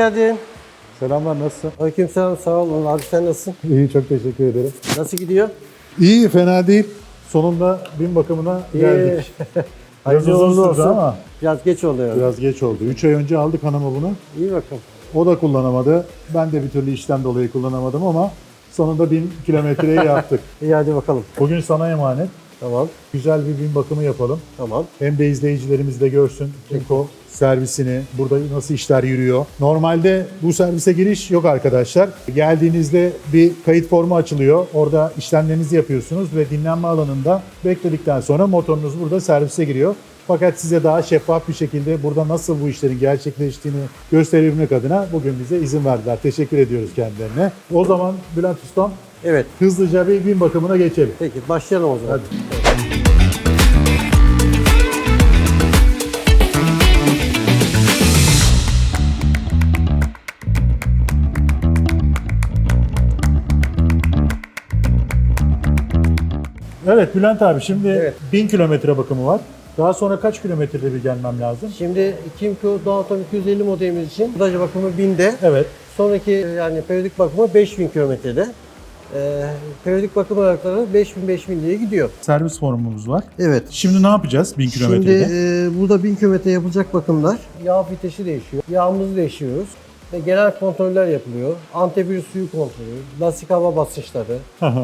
geldin. Selamlar nasılsın? Aleykümselam sağ olun. Abi sen nasılsın? İyi çok teşekkür ederim. Nasıl gidiyor? İyi fena değil. Sonunda bin bakımına geldik. Biraz Hayırlı uzun sürdü olsun. ama Biraz geç oluyor. biraz geç oldu. 3 ay önce aldık hanıma bunu. İyi bakalım. O da kullanamadı. Ben de bir türlü işten dolayı kullanamadım ama sonunda bin kilometreyi yaptık. İyi hadi bakalım. Bugün sana emanet. Tamam. Güzel bir bin bakımı yapalım. Tamam. Hem de izleyicilerimiz de görsün Kimco servisini, burada nasıl işler yürüyor. Normalde bu servise giriş yok arkadaşlar. Geldiğinizde bir kayıt formu açılıyor. Orada işlemlerinizi yapıyorsunuz ve dinlenme alanında bekledikten sonra motorunuz burada servise giriyor. Fakat size daha şeffaf bir şekilde burada nasıl bu işlerin gerçekleştiğini gösterebilmek adına bugün bize izin verdiler. Teşekkür ediyoruz kendilerine. O zaman Bülent Ustam Evet. hızlıca bir bin bakımına geçelim. Peki başlayalım o zaman. Hadi. Evet Bülent abi şimdi Evet. 1000 kilometre bakımı var. Daha sonra kaç kilometrede bir gelmem lazım? Şimdi Kimco Downtown 250 modelimiz için rodaj bakımı 1000'de. Evet. Sonraki yani periyodik bakımı 5000 kilometrede. Ee, periyodik bakım aralıkları 5000-5000 diye gidiyor. Servis formumuz var. Evet. Şimdi ne yapacağız 1000 Şimdi kilometrede? e, burada 1000 kilometre yapılacak bakımlar. Yağ fitesi değişiyor. Yağımızı değiştiriyoruz. Ve genel kontroller yapılıyor. Antivirüs suyu kontrolü, lastik hava basınçları,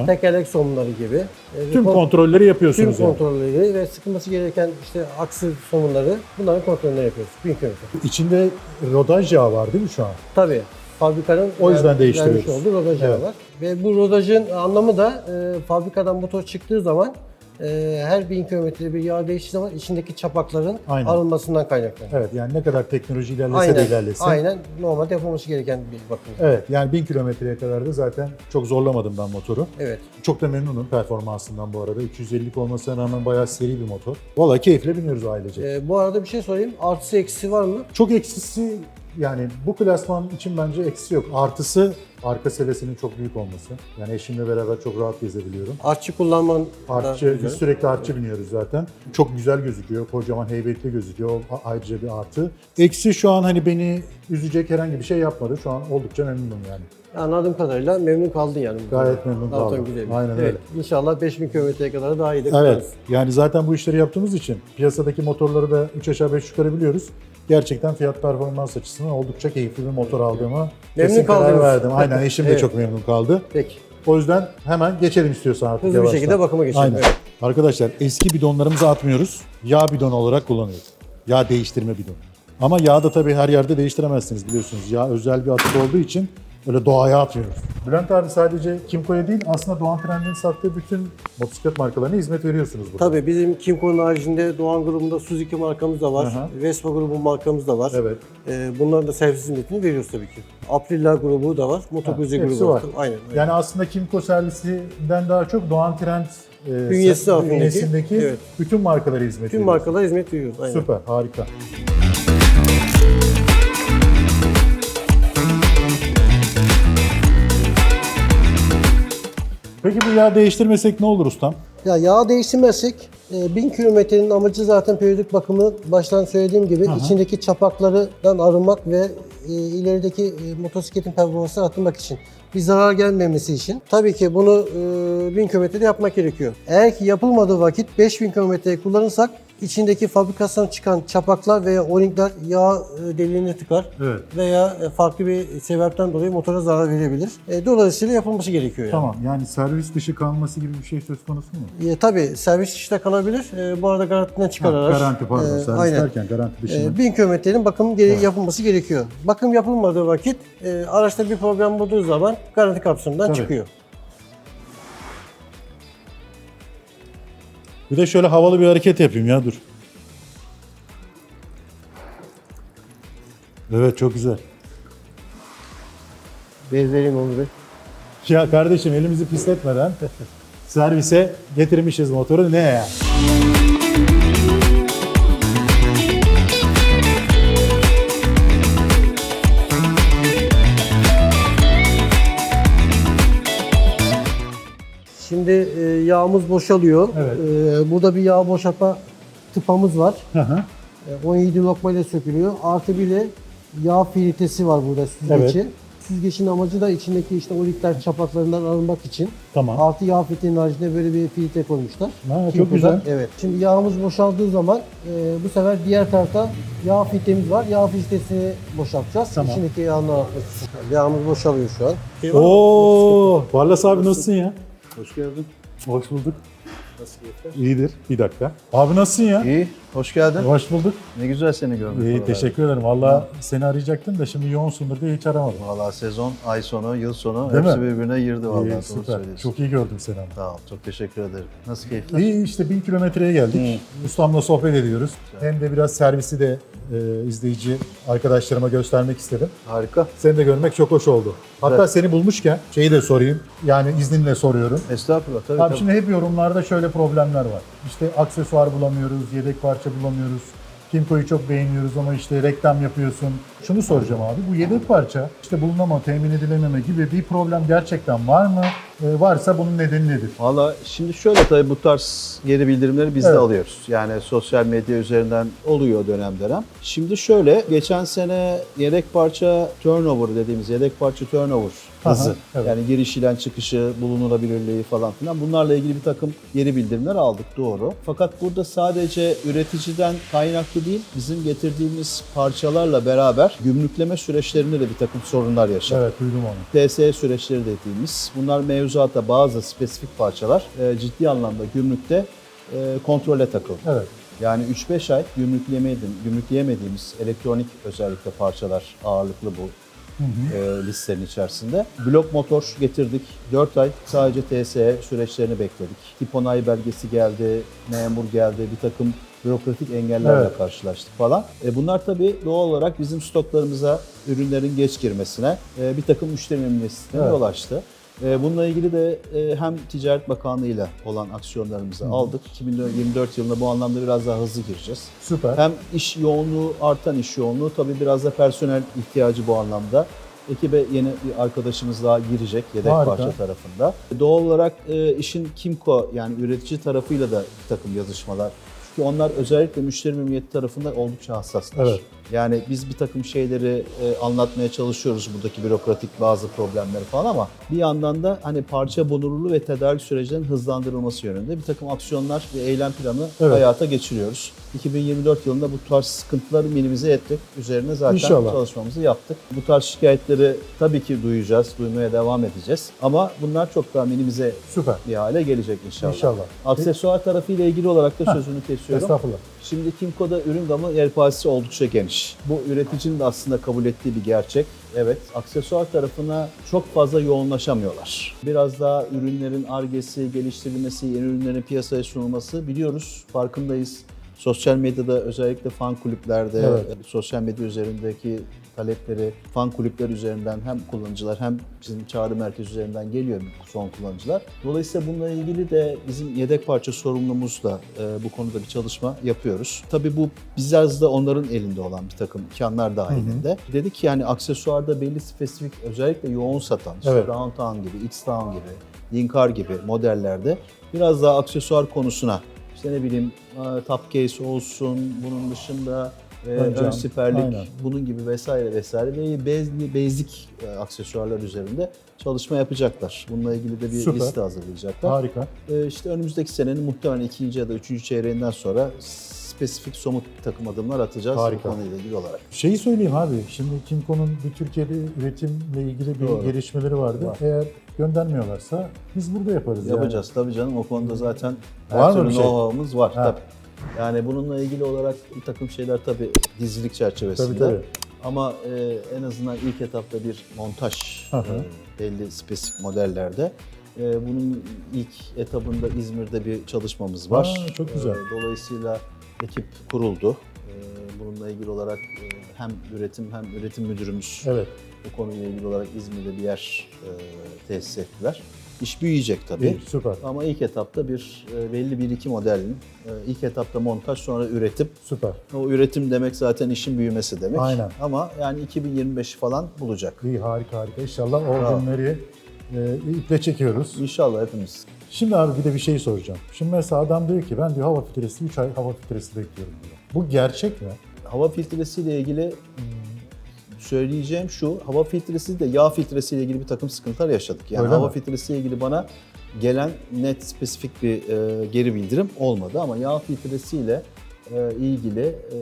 tekerlek sonları gibi. E, Tüm kon- kontrolleri tüm yapıyorsunuz yani. kontrolleri ve sıkılması gereken işte aksı somunları bunların kontrolünü yapıyoruz. 1000 kilometre. İçinde rodaj yağı var değil mi şu an? Tabii fabrikanın O yüzden ver- değiştiriyoruz. vermiş olduğu rodaj yağı Evet. var. Ve bu rodajın anlamı da e, fabrikadan motor çıktığı zaman e, her 1000 kilometre bir yağ değiştiği zaman içindeki çapakların Aynen. arınmasından kaynaklanıyor. Evet yani ne kadar teknoloji ilerlese de ilerlesin. aynen normalde yapılması gereken bir bakım. Evet yani 1000 kilometreye kadar da zaten çok zorlamadım ben motoru. Evet. Çok da memnunum performansından bu arada. 250'lik olmasına rağmen bayağı seri bir motor. Valla keyifle biniyoruz ailece. Ee, bu arada bir şey sorayım. Artısı eksisi var mı? Çok eksisi yani bu klasman için bence eksi yok. Artısı arka selesinin çok büyük olması. Yani eşimle beraber çok rahat gezebiliyorum. Artçı kullanman Artçı, biz sürekli artçı biniyoruz zaten. Çok güzel gözüküyor, kocaman heybetli gözüküyor. O ayrıca bir artı. Eksi şu an hani beni üzecek herhangi bir şey yapmadı. Şu an oldukça memnunum yani. Anladığım kadarıyla memnun kaldın yani. Gayet memnun Daha kaldım. güzel. Aynen evet. öyle. İnşallah 5000 kilometreye kadar daha iyi de Evet. Yani zaten bu işleri yaptığımız için piyasadaki motorları da 3 aşağı 5 yukarı biliyoruz. Gerçekten fiyat performans açısından oldukça keyifli bir motor aldığıma kesin karar kaldınız. verdim. Aynen eşim de Evet. çok memnun kaldı. Peki. O yüzden hemen geçelim istiyorsan artık Hızlı bir yavaştan. şekilde bakıma geçelim. Aynen. Evet. Arkadaşlar eski bidonlarımızı atmıyoruz. Yağ bidonu olarak kullanıyoruz. Yağ değiştirme bidonu. Ama yağ da tabii her yerde değiştiremezsiniz biliyorsunuz. Yağ özel bir atık olduğu için öyle doğaya atmıyoruz. Bülent abi sadece Kimco'ya değil aslında Doğan Trend'in sattığı bütün motosiklet markalarına hizmet veriyorsunuz burada. Tabii bizim Kimco'nun haricinde Doğan grubunda Suzuki markamız da var. Aha. Vespa grubu markamız da var. Evet. Ee, bunların da servis hizmetini veriyoruz tabii ki. Aprilia grubu da var. Moto Guzzi hepsi grubu var. Aynen. aynen. Yani aslında Kimco servisinden daha çok Doğan Trend e, Bünyesi altındaki, evet. bütün markalara hizmet Tüm veriyoruz. markalara hizmet veriyoruz. Aynen. Süper, harika. Peki bu yağ değiştirmesek ne olur ustam? Ya yağ değiştirmezsek e, 1000 kilometrenin amacı zaten periyodik bakımı baştan söylediğim gibi içindeki çapaklardan arınmak ve e, ilerideki e, motosikletin performansını arttırmak için. Bir zarar gelmemesi için. Tabii ki bunu e, 1000 kilometrede yapmak gerekiyor. Eğer ki yapılmadığı vakit 5000 kilometreyi kullanırsak içindeki fabrikasyon çıkan çapaklar veya o-ringler yağ e, deliğine tıkar Evet. veya e, farklı bir sebepten dolayı motora zarar verebilir. E, dolayısıyla yapılması gerekiyor yani. Tamam yani servis dışı kalması gibi bir şey söz konusu mu? E, tabii servis işte kalabilir. E, bu arada garantiden Ha, çıkarırlar. garanti pardon E, servis aynen. derken garanti dışında. E, 1000 kilometrenin bakım gere- yapılması gerekiyor. Bakım yapılmadığı vakit e, araçta bir problem bulduğu zaman garanti kapsamından Tabii. çıkıyor. Bir de şöyle havalı bir hareket yapayım ya dur. Evet çok güzel. Bezlerin onu be. Ya kardeşim elimizi pisletmeden servise getirmişiz motoru ne ya? Şimdi e, yağımız boşalıyor. Evet. E, burada bir yağ boşaltma tıpamız var. Hı hı. E, 17 lokma ile sökülüyor. Artı bir de yağ filtresi var burada süzgeci. Evet. Süzgecin amacı da içindeki işte olikler çapaklarından arınmak için. Tamam. Artı yağ filtrenin haricinde böyle bir filtre koymuşlar. Ha, çok güzel. Evet. Şimdi yağımız boşaldığı zaman e, bu sefer diğer tarafta yağ filtremiz var. Yağ filtresini boşaltacağız. Tamam. İçindeki yağını için. Yağımız boşalıyor şu an. Oo, Varlas abi nasılsın ya? Hoş geldin. Hoş bulduk. İyidir. Bir dakika. Abi nasılsın ya? İyi, hoş geldin. Hoş bulduk. Ne güzel seni görmek. İyi, teşekkür ederim. Valla seni arayacaktım da şimdi yoğunsundur diye hiç aramadım. Valla sezon, ay sonu, yıl sonu Değil hepsi mi? birbirine girdi valla. İyi, süper. Çok iyi gördüm seni ama. Sağ ol, çok teşekkür ederim. Nasıl keyifler? İyi işte bin kilometreye geldik. Ustamla sohbet ediyoruz. Hem de biraz servisi de e, izleyici arkadaşlarıma göstermek istedim. Harika. Seni de görmek çok hoş oldu. Hatta Evet. seni bulmuşken şeyi de sorayım. Yani izninle soruyorum. Estağfurullah tabii Abi tabii. şimdi hep yorumlarda şöyle problemler var. İşte aksesuar bulamıyoruz, yedek parça bulamıyoruz. Kimco'yu çok beğeniyoruz ama işte reklam yapıyorsun. Şunu soracağım abi, bu yedek parça işte bulunama, temin edilememe gibi bir problem gerçekten var mı? Ee, varsa bunun nedeni nedir? Valla şimdi şöyle tabii bu tarz geri bildirimleri biz Evet. de alıyoruz. Yani sosyal medya üzerinden oluyor dönem dönem. Şimdi şöyle geçen sene yedek parça turnover dediğimiz yedek parça turnover Aha, hızı. evet. Yani giriş ile çıkışı, bulunulabilirliği falan filan. Bunlarla ilgili bir takım geri bildirimler aldık doğru. Fakat burada sadece üreticiden kaynaklı değil, bizim getirdiğimiz parçalarla beraber gümrükleme süreçlerinde de bir takım sorunlar yaşadık. Evet, duydum onu. TSE süreçleri dediğimiz bunlar mevzuatta bazı spesifik parçalar e, ciddi anlamda gümrükte e, kontrole takıldı. Evet. Yani 3-5 ay gümrükleyemedim, gümrükleyemediğimiz elektronik özellikle parçalar ağırlıklı bu e, listenin içerisinde. Blok motor getirdik. 4 ay sadece TSE süreçlerini bekledik. Tip onay belgesi geldi, memur geldi, bir takım bürokratik engellerle Evet. karşılaştık falan. E, bunlar tabii doğal olarak bizim stoklarımıza ürünlerin geç girmesine, e, bir takım müşteri memnuniyetine Evet. yol açtı. E, Bununla ilgili de e, hem Ticaret Bakanlığı ile olan aksiyonlarımızı aldık. 2024 yılında bu anlamda biraz daha hızlı gireceğiz. Süper. Hem iş yoğunluğu, artan iş yoğunluğu tabii biraz da personel ihtiyacı bu anlamda. Ekibe yeni bir arkadaşımız daha girecek yedek Harika. parça tarafında. Doğal olarak e, işin Kimco yani üretici tarafıyla da bir takım yazışmalar. Çünkü onlar özellikle müşteri memnuniyeti tarafında oldukça hassaslar. Evet. Yani biz bir takım şeyleri e, anlatmaya çalışıyoruz buradaki bürokratik bazı problemleri falan ama bir yandan da hani parça bulunurluğu ve tedarik süreclerinin hızlandırılması yönünde bir takım aksiyonlar ve eylem planı Evet. hayata geçiriyoruz. 2024 yılında bu tarz sıkıntıları minimize ettik. Üzerine zaten İnşallah. çalışmamızı yaptık. Bu tarz şikayetleri tabii ki duyacağız, duymaya devam edeceğiz. Ama bunlar çok daha minimize Süper. bir hale gelecek inşallah. İnşallah. Aksesuar tarafıyla ilgili olarak da sözünü kesiyorum. Estağfurullah. Şimdi Kimco'da ürün gamı yelpazesi oldukça geniş. Bu üreticinin de aslında kabul ettiği bir gerçek. Evet, aksesuar tarafına çok fazla yoğunlaşamıyorlar. Biraz daha ürünlerin argesi, geliştirilmesi, yeni ürünlerin piyasaya sunulması biliyoruz, farkındayız. Sosyal medyada özellikle fan kulüplerde, Evet. sosyal medya üzerindeki talepleri fan kulüpler üzerinden hem kullanıcılar hem bizim çağrı merkezi üzerinden geliyor son kullanıcılar. Dolayısıyla bununla ilgili de bizim yedek parça sorumluluğumuzla e, bu konuda bir çalışma yapıyoruz. Tabii bu biraz da onların elinde olan bir takım imkanlar dahilinde. Dedik ki yani aksesuarda belli spesifik özellikle yoğun satan, işte Evet. Downtown gibi, X-Town gibi, Linkar gibi modellerde biraz daha aksesuar konusuna işte ne bileyim e, top case olsun, bunun dışında e, Ön siperlik, aynen. bunun gibi vesaire vesaire ve bez- basic e, aksesuarlar üzerinde çalışma yapacaklar. Bununla ilgili de bir Süper. liste hazırlayacaklar. Harika. E, işte önümüzdeki senenin muhtemelen ikinci ya da üçüncü çeyreğinden sonra spesifik somut takım adımlar atacağız Harika. bu konuyla ilgili olarak. Şeyi söyleyeyim abi, şimdi Kimco'nun bir Türkiye'de üretimle ilgili bir Doğru. gelişmeleri vardı. Var. Eğer göndermiyorlarsa biz burada yaparız Yapacağız tabii canım o konuda zaten her Var mı türlü bir şey? know-how'ımız var Ha. tabii. Yani bununla ilgili olarak bir takım şeyler tabii gizlilik çerçevesinde. Tabii, tabii. Ama e, en azından ilk etapta bir montaj Hı hı. e, belli spesifik modellerde. E, bunun ilk etabında İzmir'de bir çalışmamız var. Aa, çok güzel. E, dolayısıyla ekip kuruldu. E, bununla ilgili olarak e, hem üretim hem üretim müdürümüz Evet. bu konuyla ilgili olarak İzmir'de bir yer e, tesis ettiler. İş büyüyecek tabii. İyi, süper. Ama ilk etapta bir e, belli bir iki modelin e, ilk etapta montaj sonra üretim. Süper. O üretim demek zaten işin büyümesi demek. Aynen. Ama yani 2025 falan bulacak. İyi, harika harika. İnşallah o günleri e, iple çekiyoruz. İnşallah hepimiz. Şimdi abi bir de bir şey soracağım. Şimdi mesela adam diyor ki ben diyor hava filtresi 3 ay hava filtresi bekliyorum diyor. Bu gerçek mi? Hava filtresiyle ilgili söyleyeceğim şu, hava filtresi de yağ filtresiyle ilgili bir takım sıkıntılar yaşadık. Yani Öyle hava mi? filtresiyle ilgili bana gelen net spesifik bir e, geri bildirim olmadı ama yağ filtresiyle e, ilgili e,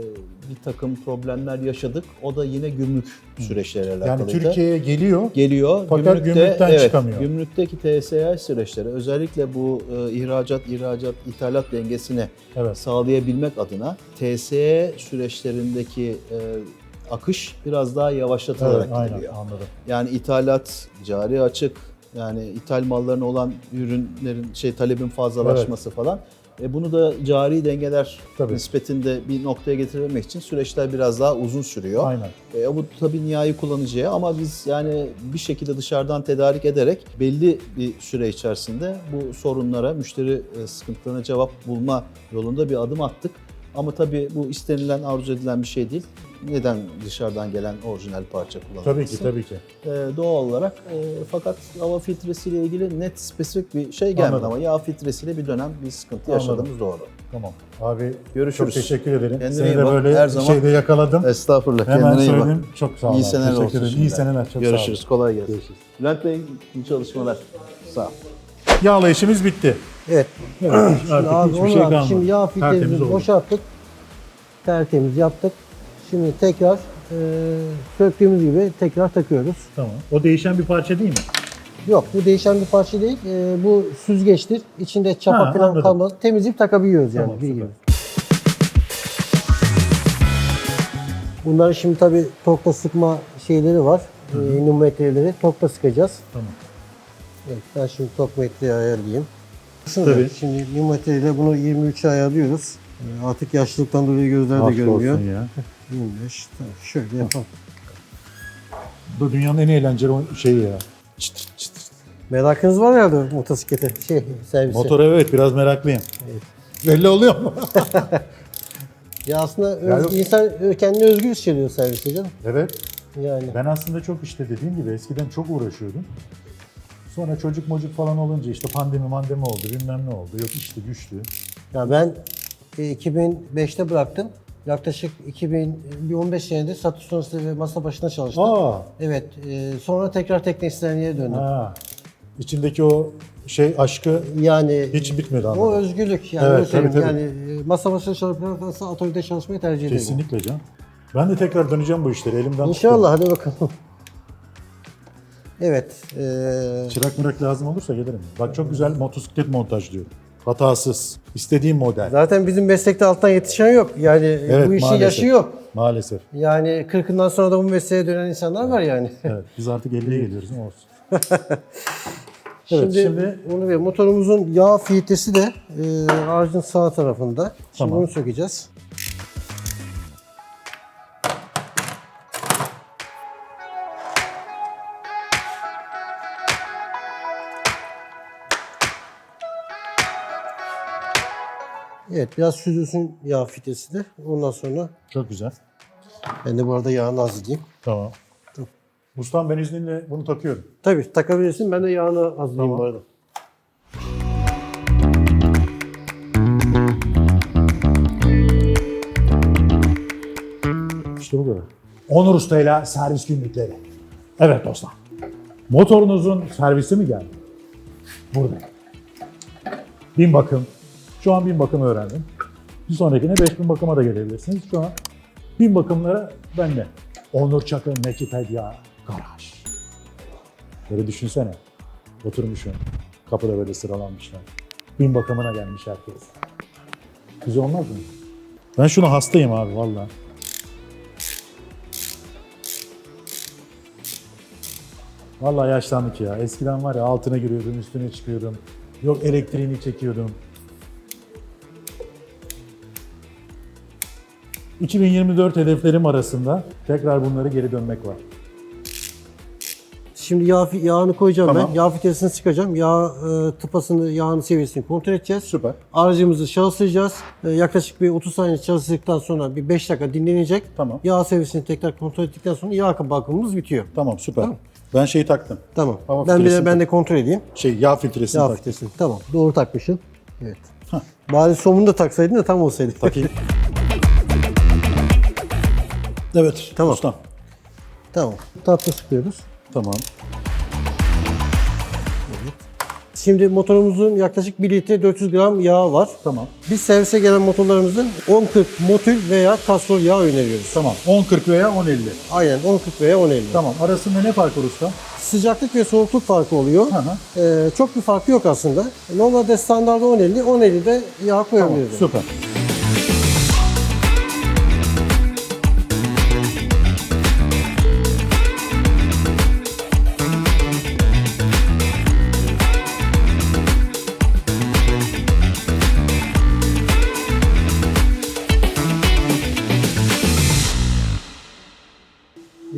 bir takım problemler yaşadık. O da yine gümrük süreçleriyle Yani alakalıydı. Türkiye'ye geliyor. geliyor. Fakat gümrükten evet, çıkamıyor. Gümrükteki TSI süreçleri özellikle bu e, ihracat, ihracat, ithalat dengesini Evet. sağlayabilmek adına TSE süreçlerindeki e, akış biraz daha yavaşlatılarak Evet, aynen gidiliyor. anladım. Yani ithalat, cari açık, yani ithal mallarına olan ürünlerin şey talebin fazlalaşması falan. E bunu da cari dengeler Tabii. nispetinde bir noktaya getirebilmek için süreçler biraz daha uzun sürüyor. Aynen. E, bu tabii nihai kullanıcıya ama biz yani bir şekilde dışarıdan tedarik ederek belli bir süre içerisinde bu sorunlara, müşteri e, sıkıntılarına cevap bulma yolunda bir adım attık. Ama tabii bu istenilen, arzu edilen bir şey değil. Neden dışarıdan gelen orijinal parça kullanılması? Tabii ki tabii ki. E, doğal olarak e, fakat hava filtresiyle ilgili net spesifik bir şey gelmedi Anladım. ama yağ filtresiyle bir dönem bir sıkıntı Anladım. yaşadığımız doğru. Tamam. Abi Görüşürüz. çok teşekkür ederim. Kendine Seni iyi de bak. böyle Her zaman- şeyde yakaladım. Estağfurullah. Hemen kendine iyi bak. Çok sağ ol. İyi seneler Teşekkür olsun. ederim. İyi seneler. Çok Görüşürüz. sağ Kolay gelsin. Görüşürüz. Bülent Bey iyi çalışmalar. Sağ ol. olun. Yağla işimiz bitti. Evet. Evet, Şimdi artık abi hiçbir şey kalmadı. Şimdi yağ filtremizi boşalttık. Tertemiz yaptık. Şimdi tekrar e, söktüğümüz gibi tekrar takıyoruz. Tamam. O değişen bir parça değil mi? Yok bu değişen bir parça değil. E, bu süzgeçtir. İçinde çapak Ha, falan anladım. kalmaz. Temizleyip takabiliyoruz yani. Tamam, bir gibi. Bunların şimdi tabii tokla sıkma şeyleri var. E, nanometreleri. Tokla sıkacağız. Tamam. Evet, ben şimdi tok metreyi ayarlayayım. Tabii. Şimdi nanometreyle bunu 23'e ayarlıyoruz. E, Artık yaşlılıktan dolayı gözler de Aşk görmüyor. olsun ya. 25. Tamam, şöyle yapalım. Bu dünyanın en eğlenceli şeyi ya. Çıtır çıtır. Merakınız var herhalde motosiklete, şey, servise. Motor evet biraz meraklıyım. Belli oluyor mu? Ya aslında öz- Ya yok. insan kendini özgür hissediyor serviste canım. evet. Yani. Ben aslında çok işte dediğim gibi eskiden çok uğraşıyordum. Sonra çocuk mocuk falan olunca işte pandemi mandemi oldu bilmem ne oldu. Yok işte güçlü. Ya ben e, 2005'te bıraktım. Yaklaşık 2015 senedir satış sonrası ve masa başında çalıştım. Aa. Evet. e, sonra tekrar teknisyenliğe döndüm. Ha. İçindeki o şey aşkı Yani hiç bitmedi o anladım. özgürlük yani Evet, tabii, tabii. Yani e, masa başında çalışmaktansa atölyede çalışmayı tercih ederim. Kesinlikle can. Ben de tekrar döneceğim bu işlere elimden İnşallah hadi bakalım. Evet. e. Çırak mırak lazım olursa gelirim. Bak çok güzel motosiklet montajlıyorum. Hatasız. İstediğim model. zaten bizim meslekte alttan yetişen yok. Yani e, Evet, bu işi maalesef. yaşıyor. Maalesef. Yani 40'ından sonra da bu mesleğe dönen insanlar var yani. Evet. Biz artık 50'ye geliyoruz ama olsun. şimdi, Evet, şimdi- onu ve motorumuzun yağ filtresi de e, aracın sağ tarafında. Şimdi Tamam. bunu sökeceğiz. Evet biraz süzülsün yağ filtresi de. Ondan sonra Çok güzel. ben de bu arada yağını hazırlayayım. Tamam. Ustam ben izninle bunu takıyorum. Tabii takabilirsin. Ben de yağını hazırlayayım Tamam. bu arada. İşte bu kadar. Onur Usta ile servis günlükleri. Evet dostlar. Motorunuzun servisi mi geldi? Burada. Bin bakım. Şu an bin bakım öğrendim. Bir sonrakine 5000 bakıma da gelebilirsiniz. Şu an bin bakımlara bende. Onur Çakır Mekipedia Garaj. Böyle düşünsene. Oturmuşum. Kapıda böyle sıralanmışlar. Bin bakımına gelmiş herkes. Güzel olmaz mı? Ben şuna hastayım abi vallahi. Vallahi yaşlandık ya. Eskiden var ya altına giriyordum, üstüne çıkıyordum. Yok elektriğini çekiyordum. 2024 hedeflerim arasında tekrar bunları geri dönmek var. Şimdi yağ, yağını koyacağım Tamam. ben. Yağ filtresini sıkacağım. Yağ e, tıpasını, yağın seviyesini kontrol edeceğiz. Süper. Aracımızı çalıştıracağız. E, yaklaşık bir 30 saniye çalıştırdıktan sonra bir 5 dakika dinlenecek. Tamam. Yağ seviyesini tekrar kontrol ettikten sonra yağ bakımımız bitiyor. Tamam süper. Ben şeyi taktım. Tamam. Hava ben filtresini ben de kontrol edeyim. Şey yağ filtresini Yağ taktım. filtresini. Tamam. Doğru takmışsın. Evet. Bari somunu da taksaydın da tam olsaydı. Takayım. evet. Tamam. Ustam. Tamam. Tatlı sıkıyoruz. Tamam. Şimdi motorumuzun yaklaşık 1 litre 400 gram yağı var. Tamam. Biz servise gelen motorlarımızın 10-40 motul veya kastrol yağı öneriyoruz. Tamam. 10.40 veya 10.50. Aynen 10-40 veya 10-50. Tamam. Arasında ne fark var usta? Sıcaklık ve soğukluk farkı oluyor. Hı hı. Ee, çok bir farkı yok aslında. Normalde standartta 10-50, 10-50'de yağ Tamam. koyabiliriz. Süper.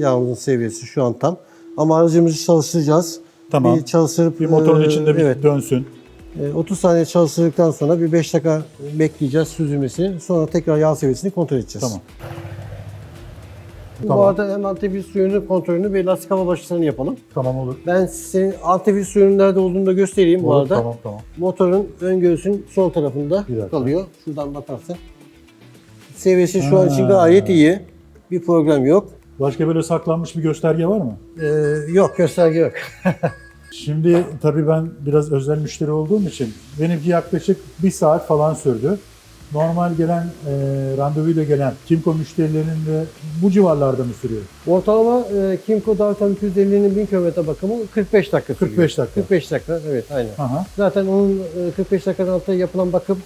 Yağımızın seviyesi şu an tam. Ama aracımızı çalıştıracağız. Tamam. Bir çalıştırıp Bir motorun e, içinde bir evet, dönsün. e, 30 saniye çalıştırdıktan sonra bir 5 dakika bekleyeceğiz süzülmesini. Sonra tekrar yağ seviyesini kontrol edeceğiz. Tamam. Bu Tamam. arada hem antifriz suyunun kontrolünü ve lastik hava başlıklarını yapalım. Tamam olur. Ben senin antifriz suyunun nerede olduğunu da göstereyim bu Olur, arada. Tamam tamam. Motorun ön göğsün sol tarafında kalıyor. Şuradan bakarsın. Seviyesi şu an için gayet iyi. Bir problem yok. Başka böyle saklanmış bir gösterge var mı? Ee, yok gösterge yok. Şimdi tabii ben biraz özel müşteri olduğum için benimki yaklaşık bir saat falan sürdü. Normal gelen, e, randevuyla gelen Kimco müşterilerinin de bu civarlarda mı sürüyor? Ortalama e, Kimco Dalton 250'nin 1000 km bakımı 45 dakika sürüyor. 45 dakika. 45 dakika evet aynen. Aha. Zaten onun e, 45 dakikadan altında yapılan bakım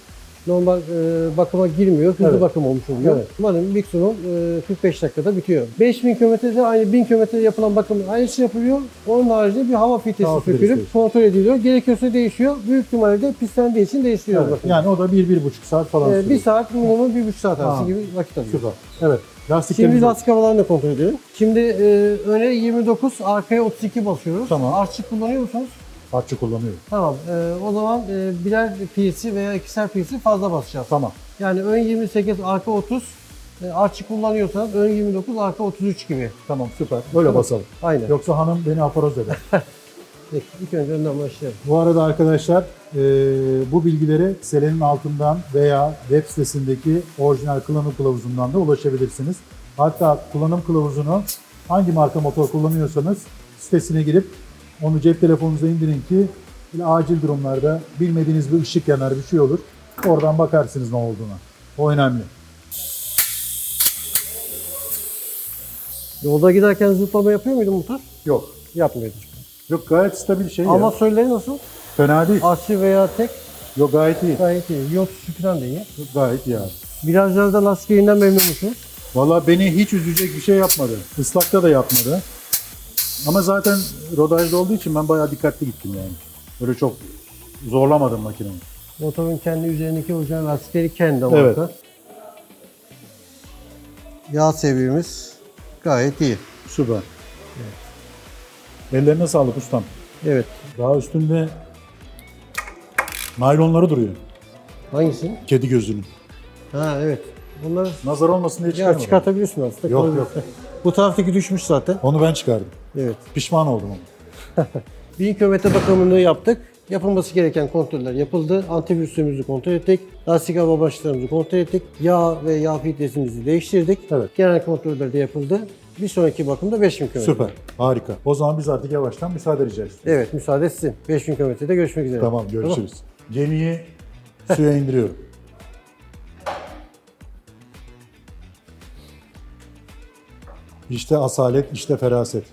normal e, bakıma girmiyor. Hızlı Evet. bakım olmuş oluyor. Evet. Umarım Bixun'un e, 45 dakikada bitiyor. 5000 kilometrede aynı 1000 kilometrede yapılan bakım aynısı yapılıyor. Onun haricinde bir hava filtresi Hava sökülüp kontrol ediliyor. Gerekiyorsa değişiyor. Büyük ihtimalle de pislendiği için değiştiriyor Evet. bakım. Yani o da bir, bir buçuk saat falan E, sürüyor. bir saat minimum bir buçuk saat arası gibi vakit alıyor. Süper. Evet. Lastiklerimiz Şimdi lastik havalarını da kontrol edelim. Şimdi e, öne 29, arkaya 32 basıyoruz. Tamam. Artçı kullanıyor musunuz? Harççı kullanıyorum. Tamam. e, o zaman e, birer piyesi veya ikişer piyesi fazla basacağız. Tamam. Yani ön 28, arka 30. E, artçı kullanıyorsanız ön 29, arka 33 gibi. Tamam süper. Böyle basalım. Aynen. Yoksa hanım beni aforoz eder. Peki, ilk önce önden başlayalım. Bu arada arkadaşlar e, bu bilgileri Selen'in altından veya web sitesindeki orijinal kullanım kılavuzundan da ulaşabilirsiniz. Hatta kullanım kılavuzunu hangi marka motor kullanıyorsanız sitesine girip onu cep telefonunuza indirin ki acil durumlarda bilmediğiniz bir ışık yanar bir şey olur. Oradan bakarsınız ne olduğuna. O önemli. Yolda giderken zıplama yapıyor muydun motor? Yok. Yapmıyordu. Yok gayet stabil şey Ama ya. söyleri nasıl? Fena değil. Artçı veya tek Yok gayet iyi. gayet iyi. Tutuşu falan da iyi. Yok, Gayet iyi abi. Virajlarda lastiğinden memnun musunuz? Valla beni hiç üzecek bir şey yapmadı. Islakta da yapmadı. Ama zaten rodajda olduğu için ben bayağı dikkatli gittim yani. Böyle çok zorlamadım makineyi. Motorun kendi üzerindeki orijinal lastikleri kendi Evet. marka. Yağ seviyemiz gayet iyi. Süper. Ellerine sağlık ustam. Evet. Daha üstünde naylonları duruyor. Hangisi? Kedi gözünün. Ha evet. Bunları Nazar olmasın diye ya çıkarmadım. çıkartabiliyorsun aslında. Yok, koyabilirsin. Bu taraftaki düşmüş zaten. Onu ben çıkardım. Evet. Pişman oldum ama. 1000 kilometre bakımını yaptık. Yapılması gereken kontroller yapıldı. Antivirüs suyumuzu kontrol ettik. Lastik hava başlarımızı kontrol ettik. Yağ ve yağ filtresimizi değiştirdik. Evet. Genel kontroller de yapıldı. Bir sonraki bakımda 5000 kilometre. Süper. Harika. O zaman biz artık yavaştan müsaade istiyoruz. Evet müsaade sizin. 5000 kilometrede görüşmek üzere. Tamam görüşürüz. Gemiyi suya indiriyorum. İşte asalet, işte feraset.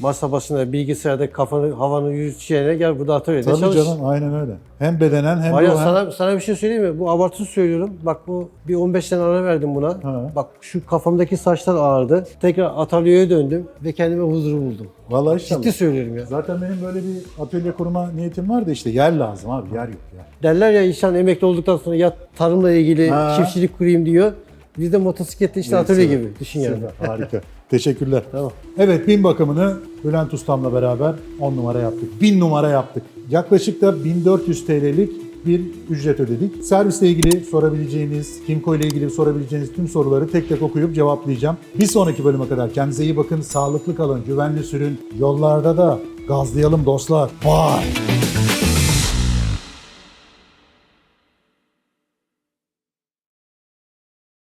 Masa başında bilgisayarda kafanı havanı yürüteceğine gel burada atölyede Tabii çalış. canım aynen öyle. Hem bedenen hem ya ruhen. sana, sana bir şey söyleyeyim mi? Bu abartısız söylüyorum. Bak bu bir 15 sene ara verdim buna. Ha. Bak şu kafamdaki saçlar ağırdı. Tekrar atölyeye döndüm ve kendime huzuru buldum. Vallahi inşallah. Ciddi söylüyorum ya. Zaten benim böyle bir atölye kurma niyetim var da işte yer lazım abi yer yok ya. Derler ya insan emekli olduktan sonra ya tarımla ilgili Ha. çiftçilik kurayım diyor. Biz de motosiklette işte atölye gibi. Düşün yani. Süper, harika. Teşekkürler. Tamam. Evet bin bakımını Bülent Ustam'la beraber 10 numara yaptık. 1000 numara yaptık. Yaklaşık da 1400 TL'lik bir ücret ödedik. Servisle ilgili sorabileceğiniz, Kimco ile ilgili sorabileceğiniz tüm soruları tek tek okuyup cevaplayacağım. Bir sonraki bölüme kadar kendinize iyi bakın, sağlıklı kalın, güvenli sürün. Yollarda da gazlayalım dostlar. Vay!